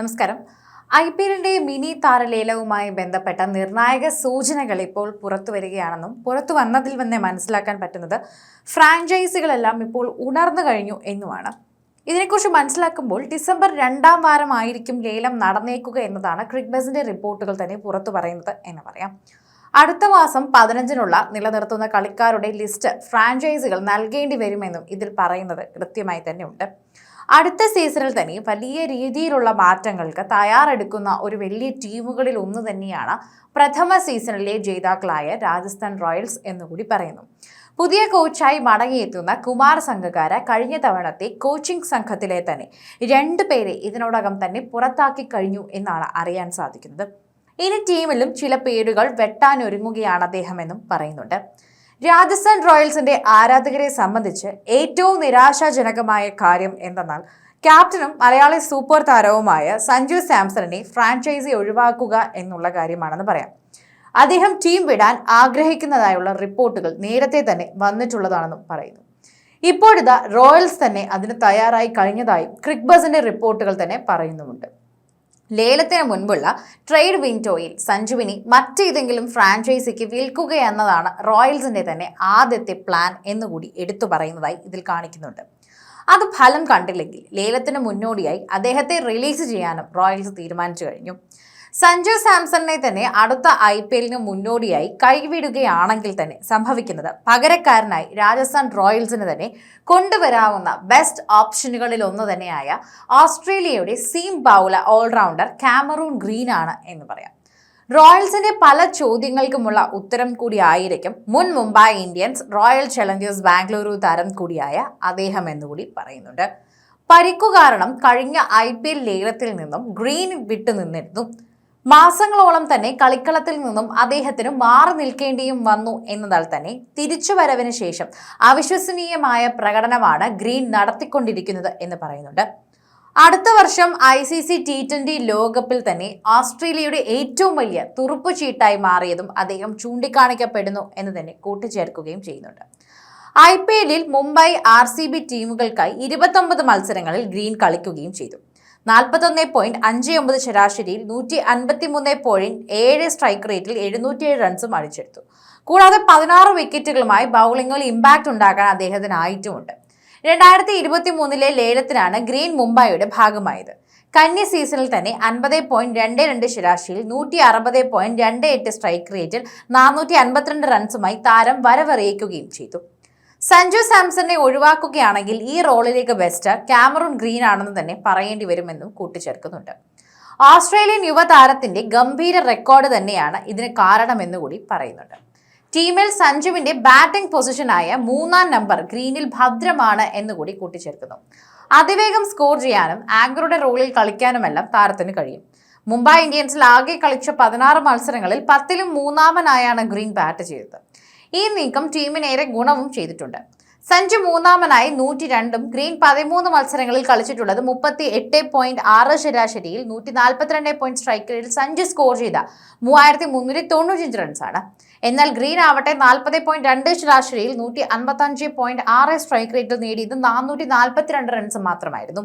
നമസ്കാരം. I P എല്ലിന്റെ mini താരലേലവുമായി ബന്ധപ്പെട്ട നിർണായക സൂചനകൾ ഇപ്പോൾ പുറത്തു വരികയാണെന്നും പുറത്തു വന്നതിൽ തന്നെ മനസ്സിലാക്കാൻ പറ്റുന്നത് ഫ്രാഞ്ചൈസികളെല്ലാം ഇപ്പോൾ ഉണർന്നു കഴിഞ്ഞു എന്നുമാണ്. ഇതിനെക്കുറിച്ച് മനസ്സിലാക്കുമ്പോൾ ഡിസംബർ രണ്ടാം വാരമായിരിക്കും ലേലം നടന്നേക്കുക എന്നതാണ് ക്രിക്ബസിന്റെ റിപ്പോർട്ടുകൾ തന്നെ പുറത്തു പറയുന്നത് എന്ന് പറയാം. അടുത്ത മാസം പതിനഞ്ചിനുള്ള നിലനിർത്തുന്ന കളിക്കാരുടെ ലിസ്റ്റ് ഫ്രാഞ്ചൈസികൾ നൽകേണ്ടി വരുമെന്നും ഇതിൽ പറയുന്നത് കൃത്യമായി തന്നെ ഉണ്ട് അടുത്ത സീസണിൽ തന്നെ വലിയ രീതിയിലുള്ള മാറ്റങ്ങൾക്ക് തയ്യാറെടുക്കുന്ന ഒരു വലിയ ടീമുകളിൽ ഒന്ന് തന്നെയാണ് പ്രഥമ സീസണിലെ ജേതാക്കളായ രാജസ്ഥാൻ റോയൽസ് എന്നുകൂടി പറയുന്നു. പുതിയ കോച്ചായി മടങ്ങിയെത്തുന്ന കുമാർ സംഘകാര കഴിഞ്ഞ തവണത്തെ കോച്ചിംഗ് സംഘത്തിലെ തന്നെ രണ്ടു പേരെ ഇതിനോടകം തന്നെ പുറത്താക്കി കഴിഞ്ഞു എന്നാണ് അറിയാൻ സാധിക്കുന്നത്. ഇനി ടീമിലും ചില പേരുകൾ വെട്ടാനൊരുങ്ങുകയാണ് അദ്ദേഹമെന്നും പറയുന്നുണ്ട്. രാജസ്ഥാൻ റോയൽസിന്റെ ആരാധകരെ സംബന്ധിച്ച് ഏറ്റവും നിരാശാജനകമായ കാര്യം എന്തെന്നാൽ ക്യാപ്റ്റനും മലയാളി സൂപ്പർ താരവുമായ സഞ്ജു സാംസണിനെ ഫ്രാഞ്ചൈസി ഒഴിവാക്കുക എന്നുള്ള കാര്യമാണെന്ന് പറയാം. അദ്ദേഹം ടീം വിടാൻ ആഗ്രഹിക്കുന്നതായുള്ള റിപ്പോർട്ടുകൾ നേരത്തെ തന്നെ വന്നിട്ടുള്ളതാണെന്നും പറയുന്നു. ഇപ്പോഴിതാ റോയൽസ് തന്നെ അതിന് തയ്യാറായി കഴിഞ്ഞതായും ക്രിക്ബസിന്റെ റിപ്പോർട്ടുകൾ തന്നെ പറയുന്നുമുണ്ട്. ലേലത്തിന് മുൻപുള്ള ട്രേഡ് വിൻഡോയിൽ സഞ്ജുവിനെ മറ്റേതെങ്കിലും ഫ്രാഞ്ചൈസിക്ക് വിൽക്കുക എന്നതാണ് റോയൽസിന്റെ തന്നെ ആദ്യത്തെ പ്ലാൻ എന്നുകൂടി എടുത്തു പറയുന്നതായി ഇതിൽ കാണിക്കുന്നുണ്ട്. അത് ഫലം കണ്ടില്ലെങ്കിൽ ലേലത്തിന് മുന്നോടിയായി അദ്ദേഹത്തെ റിലീസ് ചെയ്യാനും റോയൽസ് തീരുമാനിച്ചു കഴിഞ്ഞു. സഞ്ജു സാംസണിനെ തന്നെ അടുത്ത ഐ പി എല്ലിന് മുന്നോടിയായി കൈവിടുകയാണെങ്കിൽ തന്നെ സംഭവിക്കുന്നത്. പകരക്കാരനായി രാജസ്ഥാൻ റോയൽസിന് തന്നെ കൊണ്ടുവരാവുന്ന ബെസ്റ്റ് ഓപ്ഷനുകളിൽ ഒന്ന് തന്നെയായ ഓസ്ട്രേലിയയുടെ seam bowler all rounder Cameron Green ആണ് എന്ന് പറയാം. റോയൽസിന്റെ പല ചോദ്യങ്ങൾക്കുമുള്ള ഉത്തരം കൂടിയായിരിക്കും മുൻ Mumbai Indians Royal Challengers Bengaluru താരം കൂടിയായ അദ്ദേഹം എന്നുകൂടി പറയുന്നുണ്ട്. പരിക്കു കാരണം കഴിഞ്ഞ ഐ പി എൽ ലേലത്തിൽ നിന്നും ഗ്രീൻ വിട്ടു നിന്നിരുന്നു മാസങ്ങളോളം തന്നെ കളിക്കളത്തിൽ നിന്നും അദ്ദേഹത്തിന് മാറി നിൽക്കേണ്ടിയും വന്നു എന്നതാൽ തന്നെ തിരിച്ചു വരവിന് ശേഷം അവിശ്വസനീയമായ പ്രകടനമാണ് ഗ്രീൻ നടത്തിക്കൊണ്ടിരിക്കുന്നത് എന്ന് പറയുന്നുണ്ട്. അടുത്ത വർഷം I C C T twenty ലോകകപ്പിൽ തന്നെ ഓസ്ട്രേലിയയുടെ ഏറ്റവും വലിയ തുറുപ്പ് ചീട്ടായി മാറിയതും അദ്ദേഹം ചൂണ്ടിക്കാണിക്കപ്പെടുന്നു എന്ന് തന്നെ കൂട്ടിച്ചേർക്കുകയും ചെയ്യുന്നുണ്ട്. ഐ പി എല്ലിൽ മുംബൈ ആർ സി ബി ടീമുകൾക്കായി ഇരുപത്തൊമ്പത് മത്സരങ്ങളിൽ ഗ്രീൻ കളിക്കുകയും ചെയ്തു. നാൽപ്പത്തൊന്ന് പോയിന്റ് അഞ്ച് ഒമ്പത് ശരാശരിയിൽ നൂറ്റി അൻപത്തി മൂന്ന് പോയിന്റ് ഏഴ് സ്ട്രൈക്ക് റേറ്റിൽ എഴുന്നൂറ്റിയേഴ് റൺസും അടിച്ചെടുത്തു. കൂടാതെ പതിനാറ് വിക്കറ്റുകളുമായി ബൗളിംഗിൽ ഇമ്പാക്ട് ഉണ്ടാക്കാൻ അദ്ദേഹത്തിനായിട്ടുമുണ്ട്. രണ്ടായിരത്തി ഇരുപത്തി മൂന്നിലെ ലേലത്തിനാണ് ഗ്രീൻ മുംബൈയുടെ ഭാഗമായത്. കന്നി സീസണിൽ തന്നെ അൻപത് പോയിന്റ് രണ്ട് രണ്ട് ശരാശരിയിൽ നൂറ്റി അറുപത് പോയിന്റ് രണ്ട് എട്ട് സ്ട്രൈക്ക് റേറ്റിൽ നാനൂറ്റി അൻപത്തിരണ്ട് റൺസുമായി താരം വരവറിയിക്കുകയും ചെയ്തു. സഞ്ജു സാംസണിനെ ഒഴിവാക്കുകയാണെങ്കിൽ ഈ റോളിലേക്ക് ബെസ്റ്റ് ക്യാമറൂൺ ഗ്രീൻ ആണെന്ന് തന്നെ പറയേണ്ടി വരുമെന്നും കൂട്ടിച്ചേർക്കുന്നുണ്ട്. ഓസ്ട്രേലിയൻ യുവതാരത്തിന്റെ ഗംഭീര റെക്കോർഡ് തന്നെയാണ് ഇതിന് കാരണമെന്നുകൂടി പറയുന്നുണ്ട്. ടീമിൽ സഞ്ജുവിന്റെ ബാറ്റിംഗ് പൊസിഷനായ മൂന്നാം നമ്പർ ഗ്രീനിൽ ഭദ്രമാണ് എന്നുകൂടി കൂട്ടിച്ചേർക്കുന്നു. അതിവേഗം സ്കോർ ചെയ്യാനും ആങ്കറുടെ റോളിൽ കളിക്കാനുമെല്ലാം താരത്തിന് കഴിയും. മുംബൈ ഇന്ത്യൻസിൽ ആകെ കളിച്ച പതിനാറ് മത്സരങ്ങളിൽ പത്തിലും മൂന്നാമനായാണ് ഗ്രീൻ ബാറ്റ് ചെയ്തത്. ഈ നീക്കം ടീമിനേറെ ഗുണവും ചെയ്തിട്ടുണ്ട്. സഞ്ജു മൂന്നാമനായി നൂറ്റി രണ്ടും ഗ്രീൻ പതിമൂന്ന് മത്സരങ്ങളിൽ കളിച്ചിട്ടുള്ളത് മുപ്പത്തി എട്ട് പോയിന്റ് ആറ് ശരാശരിയിൽ നൂറ്റി നാൽപ്പത്തിരണ്ട് പോയിന്റ് സ്ട്രൈക്ക് റേറ്റിൽ സഞ്ജു സ്കോർ ചെയ്ത മൂവായിരത്തി മുന്നൂറ്റി തൊണ്ണൂറ്റഞ്ച് റൺസാണ് എന്നാൽ ഗ്രീൻ ആവട്ടെ നാൽപ്പത് പോയിന്റ് രണ്ട് ശരാശരിയിൽ നൂറ്റി അൻപത്തി അഞ്ച് പോയിന്റ് ആറ് സ്ട്രൈക്ക് റേറ്റിൽ നേടിയത് നാനൂറ്റി നാൽപ്പത്തിരണ്ട് റൺസ് മാത്രമായിരുന്നു.